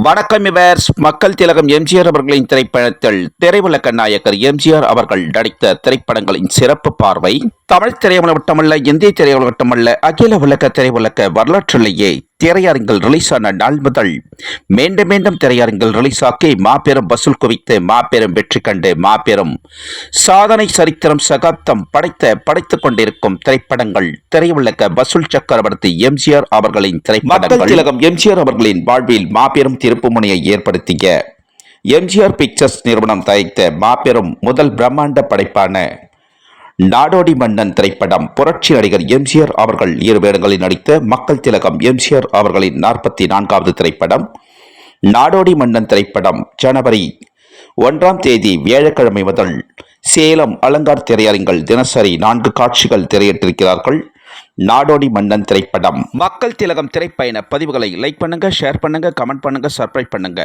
வணக்கம் இவர்ஸ். மக்கள் திலகம் எம்ஜிஆர் அவர்களின் திரைப்படத்தில் திரையுலக நாயகர் எம்ஜிஆர் அவர்கள் நடித்த திரைப்படங்களின் சிறப்பு பார்வை தமிழ் திரையுலகம் மட்டுமல்ல இந்திய திரையுலகம் மட்டுமல்ல அகில உலக திரையுலக வரலாற்றிலேயே திரையரங்கில் ரிலீஸ் ஆன நாள் முதல் மீண்டும் மீண்டும் திரையரங்கில் ரிலீஸ் ஆக்கி மாபெரும் வசூல் குவித்து மாபெரும் வெற்றி கண்டு மாபெரும் சாதனை சரித்திரம் சகாப்தம் படைத்த படைத்துக் கொண்டிருக்கும் திரைப்படங்கள் திரையுலக வசூல் சக்கரவர்த்தி எம்ஜிஆர் அவர்களின் திரைப்படங்கள் திலகம் எம்ஜிஆர் அவர்களின் வாழ்வில் மாபெரும் திருப்புமுனையை ஏற்படுத்திய எம்ஜிஆர் பிக்சர்ஸ் நிறுவனம் தயாரித்த மாபெரும் முதல் பிரம்மாண்ட படைப்பான நாடோடி மன்னன் திரைப்படம் புரட்சி நடிகர் எம்ஜிஆர் அவர்கள் இரு வேடங்களில் நடித்த மக்கள் திலகம் எம்ஜிஆர் அவர்களின் நாற்பத்தி நான்காவது திரைப்படம் நாடோடி மன்னன் திரைப்படம் ஜனவரி ஒன்றாம் தேதி வியாழக்கிழமை முதல் சேலம் அலங்கார் திரையரங்கில் தினசரி நான்கு காட்சிகள் திரையிட்டிருக்கிறார்கள். நாடோடி மன்னன் திரைப்படம். மக்கள் திலகம் திரைப்பயண பதிவுகளை லைக் பண்ணுங்க ஷேர் பண்ணுங்க கமெண்ட் பண்ணுங்க சப்ஸ்கிரைப் பண்ணுங்க.